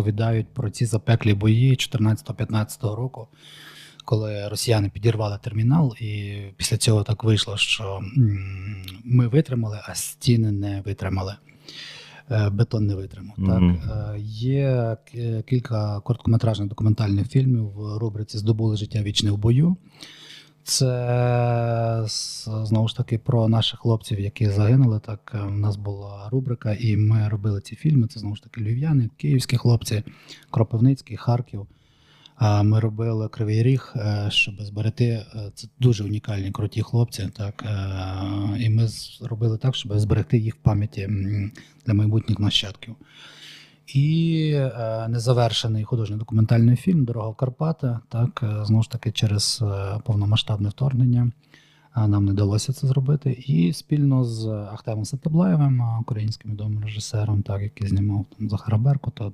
розповідають про ці запеклі бої 14-15 року, коли росіяни підірвали термінал, і після цього так вийшло, що ми витримали, а стіни не витримали. Е, Бетон не витримав. Мгм. Так Е, є кілька короткометражних документальних фільмів в рубриці Здобули життя вічне в бою. Це знову ж таки про наших хлопців, які загинули. Так е, в нас була рубрика, і ми робили ці фільми. Це знову ж таки львів'яни, київські хлопці, Кропивницький, Харків. Ми робили Кривий Ріг, е, щоб зберегти. е, Це дуже унікальні круті хлопці. Так е, і ми зробили так, щоб зберегти їх в пам'яті для майбутніх нащадків. І е, незавершений художній документальний фільм Дорога в Карпати. Так, е, знову ж таки, через е, повномасштабне вторгнення нам не вдалося це зробити. І спільно з Ахтемом Сатаблаєвим, українським відомим режисером, так, який знімав там Захара Беркута,